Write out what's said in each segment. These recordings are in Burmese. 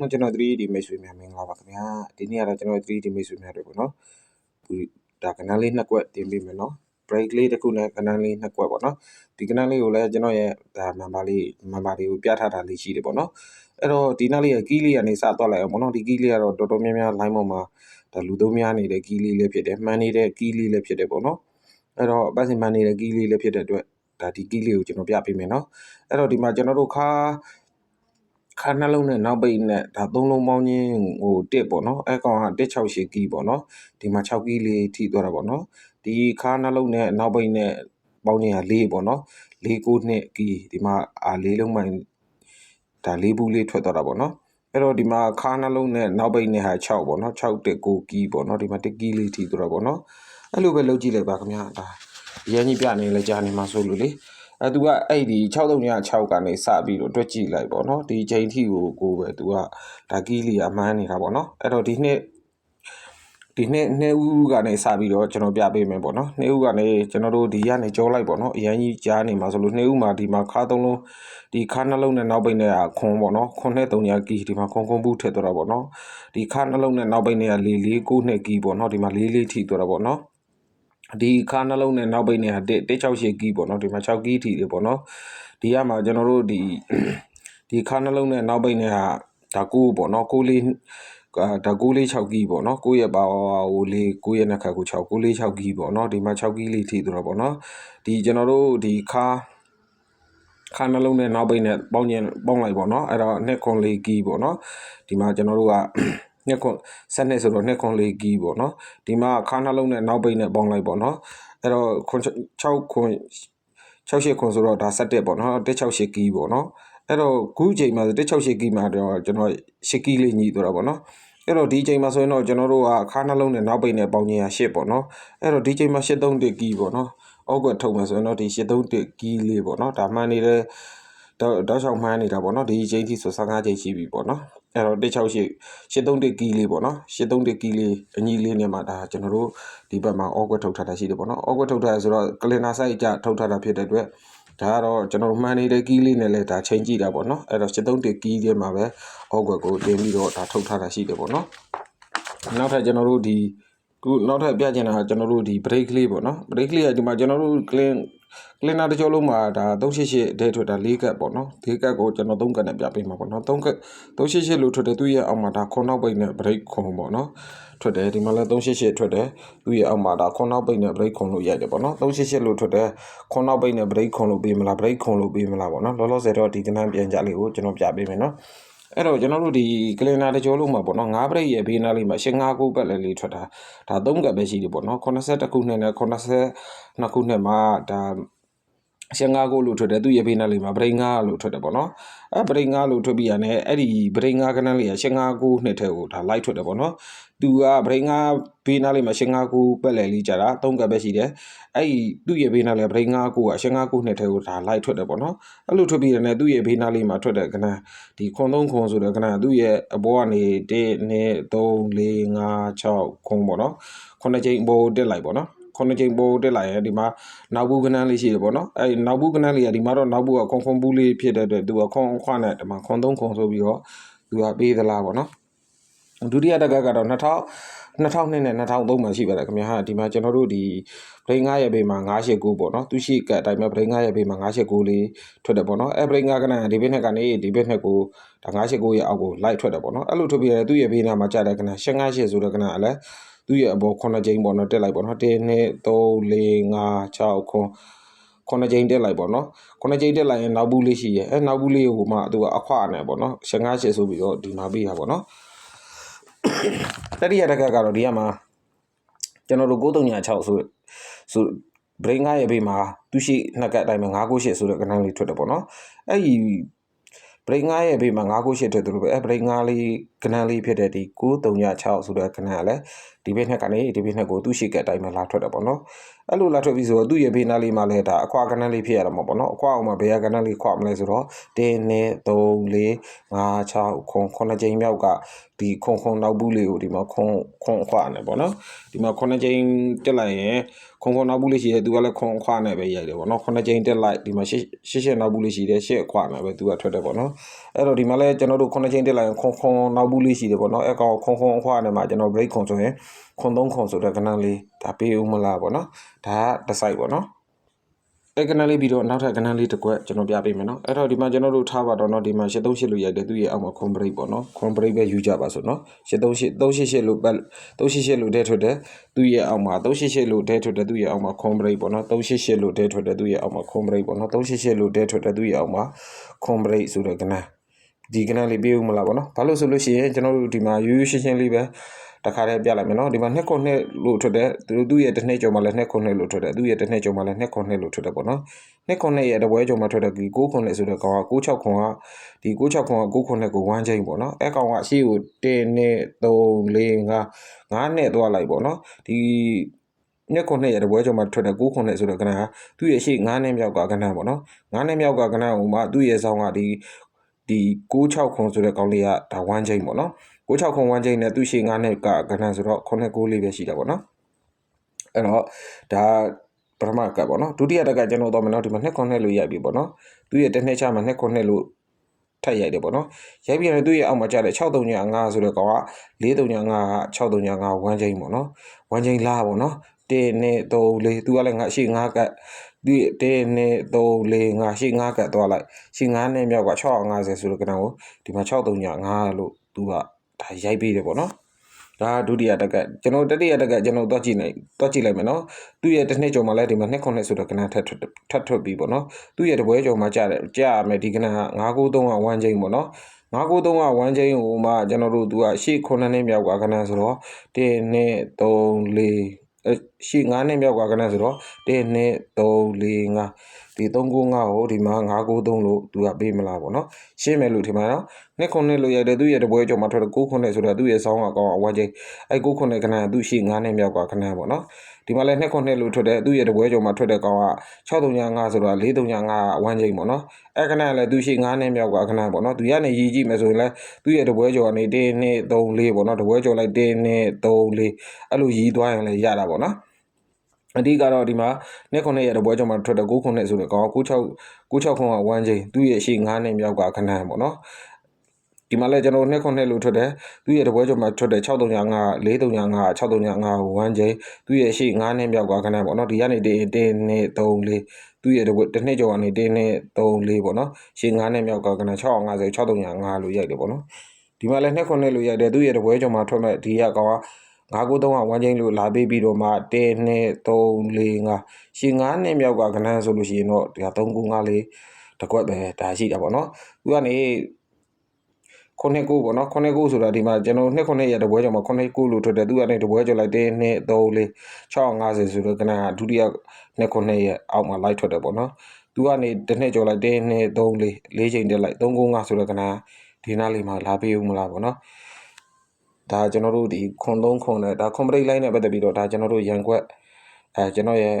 မကျွန်တော် 3D မိတ်ဆွေများမင်္ဂလာပါခင်ဗျာဒီနေ့ကတော့ကျွန်တော် 3D မိတ်ဆွေများတွေပေါ့နော်ဒီဒါကဏ္ဍလေးနှစ်ကွက်တင်ပေးမယ်နော် break လေးတစ်ခုနဲ့ကဏ္ဍလေးနှစ်ကွက်ပေါ့နော်ဒီကဏ္ဍလေးကိုလည်းကျွန်တော်ရဲ့ဒါ member လေး member တွေကိုပြထားတာလေးရှိတယ်ပေါ့နော်အဲ့တော့ဒီနောက်လေးက key လေးကနေစသွားလိုက်အောင်ပေါ့နော်ဒီ key လေးကတော့တော်တော်များများ line ပေါ်မှာဒါလူသုံးများနေတဲ့ key လေးလည်းဖြစ်တယ်မှန်နေတဲ့ key လေးလည်းဖြစ်တယ်ပေါ့နော်အဲ့တော့ပတ်စင်မှန်နေတဲ့ key လေးလည်းဖြစ်တဲ့အတွက်ဒါဒီ key လေးကိုကျွန်တော်ပြပေးမယ်နော်အဲ့တော့ဒီမှာကျွန်တော်တို့ခါ ခါနှလုံးနဲ့နောက်ပိတ်နဲ့ဒါသုံးလုံးပေါင်းချင်းဟိုတစ်ပေါ့နော်အဲကောင်က168ကီးပေါ့နော်ဒီမှာ6ကီးလေးထိသွားတာပေါ့နော်ဒီခါနှလုံးနဲ့နောက်ပိတ်နဲ့ပေါင်းချင်းက4ပေါ့နော်4 9နှစ်ကီးဒီမှာအာ4လုံးမှန်ဒါ4ဘူးလေးထွက်သွားတာပေါ့နော်အဲ့တော့ဒီမှာခါနှလုံးနဲ့နောက်ပိတ်နဲ့ဟာ6ပေါ့နော်6တက်9ကီးပေါ့နော်ဒီမှာ1ကီးလေးထိသွားတာပေါ့နော်အဲ့လိုပဲလုပ်ကြည့်လိုက်ပါခင်ဗျာဒါရန်ကြီးပြနေလဲကြာနေမှာဆိုလို့လေ အဲသူကအဲ့ဒီ6306ကနေစပြီးတော့တွက်ကြည့်လိုက်ပေါ့နော်ဒီချိန်ထိကိုကိုပဲသူကဒါကီးလီအမှန်းနေတာပေါ့နော်အဲ့တော့ဒီနှစ်ဒီနှစ်နှစ်ဦးကနေစပြီးတော့ကျွန်တော်ပြပေးမယ်ပေါ့နော်နှစ်ဦးကနေကျွန်တော်တို့ဒီကနေကြောလိုက်ပေါ့နော်အရန်ကြီးကြားနေမှာဆိုလို့နှစ်ဦးမှာဒီမှာခါသုံးလုံးဒီခါနှလုံးနဲ့နောက်ပိတ်နဲ့ခွန်ပေါ့နော်ခွန်နဲ့3ညာကီဒီမှာခွန်ခွန်ဘူးထည့်သွားတာပေါ့နော်ဒီခါနှလုံးနဲ့နောက်ပိတ်နဲ့၄၄9နှစ်ကီပေါ့နော်ဒီမှာ၄၄ထိသွားတာပေါ့နော် ဒီခါနှလုံးနဲ့နောက်ပိတ်နဲ့ဟာ168ကီးပေါ့နော်ဒီမှာ6ကီးထိတယ်ပေါ့နော်ဒီကမှာကျွန်တော်တို့ဒီဒီခါနှလုံးနဲ့နောက်ပိတ်နဲ့ဟာဒါကိုပေါ့နော်ကိုလေးဒါ6လေး6ကီးပေါ့နော်ကိုရဲ့ပါဟိုလေးကိုရဲ့နှက်ခတ်ကို6 6လေး6ကီးပေါ့နော်ဒီမှာ6ကီးလေးထိတော့ပေါ့နော်ဒီကျွန်တော်တို့ဒီခါခါနှလုံးနဲ့နောက်ပိတ်နဲ့ပေါင်းကျင်ပေါင်းလိုက်ပေါ့နော်အဲ့တော့နှစ်ခွန်လေးကီးပေါ့နော်ဒီမှာကျွန်တော်တို့က နှစ်ခွန်ဆက်နှစ်ဆိုတော့နှစ်ခွန်လေးကီးပေါ့နော်ဒီမှာခါနှလုံးနဲ့နောက်ပိတ်နဲ့ပေါင်းလိုက်ပေါ့နော်အဲ့တော့ခွန်6ခွန်68ခွန်ဆိုတော့ဒါ17ပေါ့နော်168ကီးပေါ့နော်အဲ့တော့ခုချိန်မှာ168ကီးမှာတော့ကျွန်တော်10ကီးလေးညီသွားတာပေါ့နော်အဲ့တော့ဒီချိန်မှာဆိုရင်တော့ကျွန်တော်တို့ကခါနှလုံးနဲ့နောက်ပိတ်နဲ့ပေါင်းခြင်းရ8ပေါ့နော်အဲ့တော့ဒီချိန်မှာ831ကီးပေါ့နော်အောက်ကထုတ်မယ်ဆိုရင်တော့ဒီ831ကီးလေးပေါ့နော်ဒါမှန်နေတဲ့ တော့တောက်ချောက်မှန်းနေတာပေါ့နော်ဒီချိန်ထိဆို15ချိန်ရှိပြီပေါ့နော်အဲ့တော့168 831ကီးလေးပေါ့နော်831ကီးလေးအညီလေးနဲ့မှဒါကျွန်တော်တို့ဒီဘက်မှာအောက်ကွက်ထုတ်ထားတာရှိတယ်ပေါ့နော်အောက်ကွက်ထုတ်ထားရဆိုတော့ကလင်နာဆိုင်ကြထုတ်ထားတာဖြစ်တဲ့အတွက်ဒါကတော့ကျွန်တော်တို့မှန်နေတဲ့ကီးလေးနဲ့လည်းဒါချိန်ကြည့်တာပေါ့နော်အဲ့တော့731ကီးထဲမှာပဲအောက်ကွက်ကိုတင်ပြီးတော့ဒါထုတ်ထားတာရှိတယ်ပေါ့နော်နောက်ထပ်ကျွန်တော်တို့ဒီ ခုနောက်ထပ်ပြချင်တာကကျွန်တော်တို့ဒီ break လေးပေါ့နော် break လေးကဒီမှာကျွန်တော်တို့ clean cleaner တစ်ကြောလုံးမှာဒါ388အထဲထွက်တာ4ကတ်ပေါ့နော်4ကတ်ကိုကျွန်တော်3ကတ်နဲ့ပြပေးမှာပေါ့နော်3ကတ်388လို့ထွက်တယ်သူရဲ့အောက်မှာဒါခွန်နောက်ပိတ်နဲ့ break ခွန်ပေါ့နော်ထွက်တယ်ဒီမှာလည်း388ထွက်တယ်သူရဲ့အောက်မှာဒါခွန်နောက်ပိတ်နဲ့ break ခွန်လို့ရိုက်တယ်ပေါ့နော်388လို့ထွက်တယ်ခွန်နောက်ပိတ်နဲ့ break ခွန်လို့ပေးမလား break ခွန်လို့ပေးမလားပေါ့နော်လောလောဆယ်တော့ဒီကဏ္ဍပြန်ကြလေးကိုကျွန်တော်ပြပေးမယ်နော် အဲ့တော့ကျွန်တော်တို့ဒီကလင်နာတကြောလုံးမှာပေါ့နော်၅ပရိတ်ရဲ့ဘေးနားလေးမှာရှင်း၅ခုပတ်လည်းလေးထွက်တာဒါ၃ကပ်ပဲရှိတယ်ပေါ့နော်82ခုနှစ်နဲ့82ခုနှစ်မှာဒါ ရှင်းငါးကိုလို့ထွက်တယ်သူ့ရဲ့ဘေးနားလေးမှာဗရိန်ငါးလို့ထွက်တယ်ပေါ့နော်အဲဗရိန်ငါးလို့ထွက်ပြီးရတယ်အဲ့ဒီဗရိန်ငါးကနန်းလေးကရှင်းငါးကိုနှစ်ထဲကိုဒါလိုက်ထွက်တယ်ပေါ့နော်သူကဗရိန်ငါးဘေးနားလေးမှာရှင်းငါးကိုပက်လေလေးကြတာသုံးကပ်ပဲရှိတယ်အဲ့ဒီသူ့ရဲ့ဘေးနားလေးဗရိန်ငါးကိုကရှင်းငါးကိုနှစ်ထဲကိုဒါလိုက်ထွက်တယ်ပေါ့နော်အဲ့လိုထွက်ပြီးရတယ်သူ့ရဲ့ဘေးနားလေးမှာထွက်တဲ့ကနန်းဒီခွန်သုံးခွန်ဆိုတဲ့ကနန်းသူ့ရဲ့အပေါ်ကနေ1 2 3 4 5 6ခွန်ပေါ့နော်ခုနှစ်ချိန်အပေါ်တက်လိုက်ပေါ့နော် ခုနှစ်ချိန်ပိုးတက်လာရင်ဒီမှာနောက်ဘူးကနန်းလေးရှိတယ်ပေါ့နော်အဲနောက်ဘူးကနန်းလေးကဒီမှာတော့နောက်ဘူးကခွန်ခွန်ဘူးလေးဖြစ်တဲ့အတွက်သူကခွန်ခွန်နဲ့ဒီမှာခွန်သုံးခွန်ဆိုပြီးတော့သူကပေးသလားပေါ့နော်ဒုတိယတက်ကကတော့2000 2002နဲ့2003မှာရှိပါတယ်ခင်ဗျာဟာဒီမှာကျွန်တော်တို့ဒီဗရိန်9ရဲ့ဘေးမှာ989ပေါ့နော်သူရှိကအတိုင်းပဲဗရိန်9ရဲ့ဘေးမှာ989လေးထွက်တယ်ပေါ့နော်အဲဗရိန်9ကနန်းဒီဘက်နဲ့ကနေဒီဘက်နဲ့ကိုဒါ989ရဲ့အောက်ကိုလိုက်ထွက်တယ်ပေါ့နော်အဲ့လိုထွက်ပြီးသူ့ရဲ့ဘေးနားမှာကြာတဲ့ကနန်း858ဆိုတဲ့ကနန်းအလဲ သူ့ရဲ့အပေါ်9ကြိမ်ပေါ့နော်တက်လိုက်ပေါ့နော်1 2 3 4 5 6ခွန်ခုနှစ်ကြိမ်တက်လိုက်ပေါ့နော်ခုနှစ်ကြိမ်တက်လိုက်ရင်နောက်ဘူးလေးရှိရဲ့အဲနောက်ဘူးလေးကိုမှသူကအခွနဲ့ပေါ့နော်ရှငါးရှစ်ဆိုပြီးတော့ဒီမှာပေးတာပေါ့နော်တတိယတက်ကကတော့ဒီကမှာကျွန်တော်တို့9306ဆိုဆို brain 9ရဲ့ဘေးမှာသူရှိနှစ်ကတ်အတိုင်းမှာ998ဆိုတဲ့ကဏ္ဍလေးထွက်တယ်ပေါ့နော်အဲ့ဒီ break 9ရဲ့ဘေးမှာ998ထွက်တယ်လို့ပဲအဲ break 9လေးကဏ္ဍလေးဖြစ်တဲ့ဒီ9306ဆိုတဲ့ကဏ္ဍကလည်းဒီဘက်နဲ့ကနေဒီဘက်နဲ့ကိုသူ့ရှိကအတိုင်းမှာလာထွက်တယ်ပေါ့နော် အဲ့လိုလာထွက်ပြီးဆိုတော့သူ့ရဲ့ဘေးနားလေးမှာလည်းဒါအခွာကနန်းလေးဖြစ်ရတာမှာပေါ့နော်အခွာအောင်မှာဘယ်ကကနန်းလေးခွာမလဲဆိုတော့1 2 3 4 5 6ခွန်9ကြိမ်မြောက်ကဒီခွန်ခွန်နောက်ဘူးလေးကိုဒီမှာခွန်ခွန်အခွာနဲ့ပေါ့နော်ဒီမှာ9ကြိမ်တက်လိုက်ရင်ခွန်ခွန်နောက်ဘူးလေးရှိတယ်သူကလည်းခွန်အခွာနဲ့ပဲရိုက်တယ်ပေါ့နော်9ကြိမ်တက်လိုက်ဒီမှာရှစ်ရှစ်ရှစ်နောက်ဘူးလေးရှိတယ်ရှစ်အခွာနဲ့ပဲသူကထွက်တယ်ပေါ့နော်အဲ့တော့ဒီမှာလည်းကျွန်တော်တို့9ကြိမ်တက်လိုက်ရင်ခွန်ခွန်နောက်ဘူးလေးရှိတယ်ပေါ့နော်အဲ့ကောင်ခွန်ခွန်အခွာနဲ့မှာကျွန်တော် break ခွန်ဆိုရင်ခွန်သုံးခွန်ဆိုတော့ကဏ္ဍလေးဒါပေးဦးမလားပေါ့နော်ဒါကတစ်စိုက်ပေါ့နော်အဲ့ကဏ္ဍလေးပြီးတော့နောက်ထပ်ကဏ္ဍလေးတစ်ခွက်ကျွန်တော်ပြပေးမယ်နော်အဲ့တော့ဒီမှာကျွန်တော်တို့ထားပါတော့နော်ဒီမှာ838လို့ရိုက်တယ်သူ့ရဲ့အောက်မှာခွန်ဘရိတ်ပေါ့နော်ခွန်ဘရိတ်ပဲယူကြပါဆိုနော်838 388လို့ပတ်388လို့ဒဲထွက်တယ်သူ့ရဲ့အောက်မှာ388လို့ဒဲထွက်တယ်သူ့ရဲ့အောက်မှာခွန်ဘရိတ်ပေါ့နော်388လို့ဒဲထွက်တယ်သူ့ရဲ့အောက်မှာခွန်ဘရိတ်ပေါ့နော်388လို့ဒဲထွက်တယ်သူ့ရဲ့အောက်မှာခွန်ဘရိတ်ဆိုတဲ့ကဏ္ဍဒီကဏ္ဍလေးပြေးဦးမလားပေါ့နော်ဘာလို့ဆိုလို့ရှိရင်ကျွန်တော်တို့ဒီမှာရိုးရိုးရှင်းရှင်းလေးပဲ တခါတည်းပြလိုက်မယ်နော်ဒီမှာနှစ်ခုနှစ်လို့ထွက်တယ်သူသူ့ရဲ့တစ်နှစ်ကျော်မှလည်းနှစ်ခုနှစ်လို့ထွက်တယ်သူ့ရဲ့တစ်နှစ်ကျော်မှလည်းနှစ်ခုနှစ်လို့ထွက်တယ်ပေါ့နော်နှစ်ခုနှစ်ရဲ့တပွဲကျော်မှထွက်တယ်ဒီ6ခုနှစ်ဆိုတဲ့ကောင်က96ခုကဒီ96ခုက9ခုနှစ်ကို1ချိန်ပေါ့နော်အဲကောင်ကအရှိကို1နဲ့3 4 5 5နဲ့သွားလိုက်ပေါ့နော်ဒီနှစ်ခုနှစ်ရဲ့တပွဲကျော်မှထွက်တယ်9ခုနှစ်ဆိုတဲ့ကဏ္ဍကသူ့ရဲ့ရှေ့9နဲ့မြောက်ကကဏ္ဍပေါ့နော်9နဲ့မြောက်ကကဏ္ဍဟိုမှာသူ့ရဲ့ဆောင်းကဒီဒီ96ခုဆိုတဲ့ကောင်လေးကဒါ1ချိန်ပေါ့နော် 96ခု1ချိန်နဲ့သူ့ရှေ့9နဲ့ကကဏ္ဍဆိုတော့9 9လေးပဲရှိတာပေါ့နော်အဲ့တော့ဒါပထမကပ်ပေါ့နော်ဒုတိယတက်ကကျွန်တော်တော့မယ်နော်ဒီမှာ2ခုနှစ်လို့ရိုက်ပြီပေါ့နော်သူ့ရဲ့တစ်နှစ်ချမှာ2ခုနှစ်လို့ထပ်ရိုက်တယ်ပေါ့နော်ရိုက်ပြီးရင်သူ့ရဲ့အောက်မှာကျတဲ့635ဆိုတဲ့ကောင်က435က635 1ချိန်ပေါ့နော်1ချိန်လားပေါ့နော်1နဲ့3 4သူကလည်းငါရှေ့9ကပ်ဒီ1နဲ့3 4 5ရှေ့9ကပ်သွားလိုက်ရှေ့9နဲ့မြောက်က650ဆိုတဲ့ကဏ္ဍကိုဒီမှာ635လို့သူက ဒါရိုက်ပြီးတယ်ပေါ့နော်ဒါဒုတိယတက်ကကျွန်တော်တတိယတက်ကကျွန်တော်တွက်ကြည့်လိုက်တွက်ကြည့်လိုက်မယ်နော်သူ့ရဲ့တစ်နှစ်ကျော်မှလည်းဒီမှာ2ခုနှစ်ဆိုတဲ့ကဏ္ဍထပ်ထွက်ထပ်ထွက်ပြီးပေါ့နော်သူ့ရဲ့တပွဲကျော်မှကြားတယ်ကြားရမယ်ဒီကဏ္ဍက993က1ချိန်ပေါ့နော်993က1ချိန်ဟိုမှာကျွန်တော်တို့သူကရှေ့9နှစ်မြောက်ကကဏ္ဍဆိုတော့1 2 3 4 ရှေ့9နှစ်မြောက်ကကဏ္ဍဆိုတော့1 2 3 4 5ဒီ395ကိုဒီမှာ993လို့သူကပေးမလားပေါ့နော်ရှင်းမယ်လို့ထင်ပါနော်နှစ်ခုနှစ်လို့ရိုက်တယ်သူ့ရဲ့တပွဲကျော်မှာထွက်တယ်9ခုနှစ်ဆိုတော့သူ့ရဲ့ဆောင်းကကောင်းအောင်ဝမ်းချင်းအဲ9ခုနှစ်ခဏသူ့ရှိ9နှစ်မြောက်ကခဏပေါ့နော် ဒီမှာလည်းနှစ်ခုနှစ်လို့ထွက်တယ်သူ့ရဲ့တပွဲကျော်မှာထွက်တဲ့ကောင်က635ဆိုတော့435ဝမ်းချင်းပေါ့နော်အဲခဏလည်းသူ့ရှိ9နှစ်မြောက်ကခဏပေါ့နော်သူရနေရည်ကြည့်မယ်ဆိုရင်လည်းသူ့ရဲ့တပွဲကျော်ကနေ1 2 3 4ပေါ့နော်တပွဲကျော်လိုက်1 2 3 4အဲ့လိုရည်သွားရင်လည်းရတာပေါ့နော်အဓိကတော့ဒီမှာနှစ်ခုနှစ်ရဲ့တပွဲကြောင့်မှထွက်တဲ့6ခုနှစ်ဆိုတဲ့ကောင်96 96ခုက1ချိန်သူ့ရဲ့ရှေ့9နှစ်မြောက်ကခဏပေါ့နော် ဒီမှာလည်းကျွန်တော်နှစ်ခုနှစ်လို့ထွက်တယ်သူ့ရဲ့တပွဲကြောင့်မှထွက်တဲ့635 435 635ကို1ချိန်သူ့ရဲ့ရှေ့9နှစ်မြောက်ကခဏပေါ့နော်ဒီကနေ1 1 2 3 4သူ့ရဲ့တစ်နှစ်ကျော်ကနေ1 2 3 4ပေါ့နော်ရှေ့9နှစ်မြောက်ကခဏ650 635လို့ရိုက်တယ်ပေါ့နော်ဒီမှာလည်းနှစ်ခုနှစ်လို့ရိုက်တယ်သူ့ရဲ့တပွဲကြောင့်မှထွက်မဲ့ဒီကကောင်က993က1ချင်းလို့လာပေးပြီးတော့မှ1 2 3 4 5ရှင်း9နှစ်မြောက်ကကဏ္ဍဆိုလို့ရှိရင်တော့ဒီက395လေးတစ်ခွက်ပဲဒါရှိတာပေါ့နော်သူကနေ ခုနှစ်ကိုပေါ့နော်ခုနှစ်ကိုဆိုတာဒီမှာကျွန်တော်နှစ်ခုနှစ်ရတပွဲကြောင့်မခုနှစ်ကိုလို့ထွက်တယ်သူကနေတပွဲကြော်လိုက်1 2 3 4 650ဆိုတော့ကဏ္ဍကဒုတိယနှစ်ခုနှစ်ရအောက်မှာလိုက်ထွက်တယ်ပေါ့နော်သူကနေတစ်နှစ်ကြော်လိုက်1 2 3 4လေးချိန်တက်လိုက်395ဆိုတော့ကဏ္ဍဒီနားလေးမှာလာပေးဦးမလားပေါ့နော်ဒါကျွန်တော်တို့ဒီခွန်သုံးခွန်နဲ့ဒါ complete line နဲ့ပတ်သက်ပြီးတော့ဒါကျွန်တော်တို့ရန်ကွက်အဲကျွန်တော်ရဲ့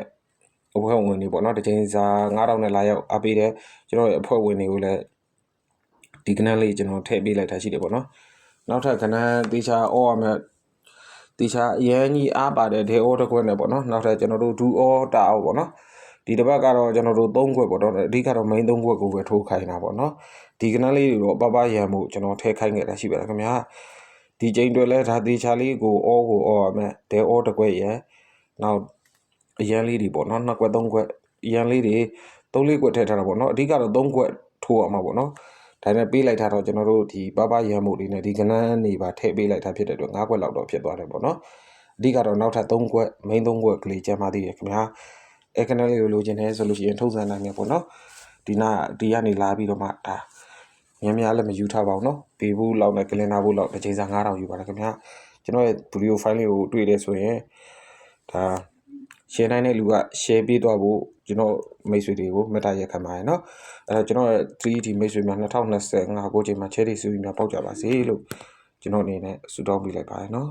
အဖွဲ့ဝင်တွေပေါ့နော်တစ်ချိန်စာ9000နဲ့လာရောက်အားပေးတယ်ကျွန်တော်ရဲ့အဖွဲ့ဝင်တွေကိုလည်း ဒီကနန်းလေးကျွန်တော်ထည့်ပေးလိုက်တာရှိတယ်ပေါ့နော်နောက်ထပ်ကနန်းတေချာအော်ရမယ်တေချာအရန်ကြီးအားပါတယ်ဒေအောတစ်ခွက်နဲ့ပေါ့နော်နောက်ထပ်ကျွန်တော်တို့ဒူအောတာအောပေါ့နော်ဒီတစ်ပတ်ကတော့ကျွန်တော်တို့၃ခွက်ပေါ့နော်အဓိကတော့ main ၃ခွက်ကိုပဲထိုးခိုင်းတာပေါ့နော်ဒီကနန်းလေးတွေတော့ပပရံမှုကျွန်တော်ထည့်ခိုင်းခဲ့တာရှိပါတယ်ခင်ဗျာဒီချိန်တွေလဲဒါတေချာလေးကိုအောကိုအောရမယ်ဒဲအောတစ်ခွက်ရယ်နောက်အရန်လေးတွေပေါ့နော်နှစ်ခွက်သုံးခွက်အရန်လေးတွေသုံးလေးခွက်ထည့်ထားတာပေါ့နော်အဓိကတော့သုံးခွက်ထိုးအောင်ပါပေါ့နော် ဒါနဲ့ပေးလိုက်တာတော့ကျွန်တော်တို့ဒီပပရံမှုတွေနဲ့ဒီကနန်းနေပါထည့်ပေးလိုက်တာဖြစ်တဲ့အတွက်၅ခွက်လောက်တော့ဖြစ်သွားတယ်ပေါ့နော်အဓိကတော့နောက်ထပ်၃ခွက် main ၃ခွက်ကလေးကျန်ပါသေးတယ်ခင်ဗျာအဲကနန်းလေးကိုလိုချင်တယ်ဆိုလို့ရှိရင်ထုတ်စံနိုင်မယ်ပေါ့နော်ဒီနာဒီကနေလာပြီးတော့မှဒါများများလည်းမယူထားပါဘူးเนาะပေဘူးလောက်နဲ့ကလင်နာဘူးလောက်တစ်ချိန်စာ9000ယူပါတယ်ခင်ဗျာကျွန်တော်ရဲ့ဗီဒီယိုဖိုင်လေးကိုတွေ့တယ်ဆိုရင်ဒါ share နိုင်တဲ့လူက share ပေးသွားဖို့ကျွန်တော်မိတ်ဆွေတွေကိုမေတ္တာရက်ခံပါတယ်เนาะအဲတော့ကျွန်တော်ရဲ့ 3D မိတ်ဆွေများ2025ကိုချိန်မှာ cherry စုပြီးများပေါက်ကြပါစေလို့ကျွန်တော်အနေနဲ့ဆုတောင်းပေးလိုက်ပါတယ်เนาะ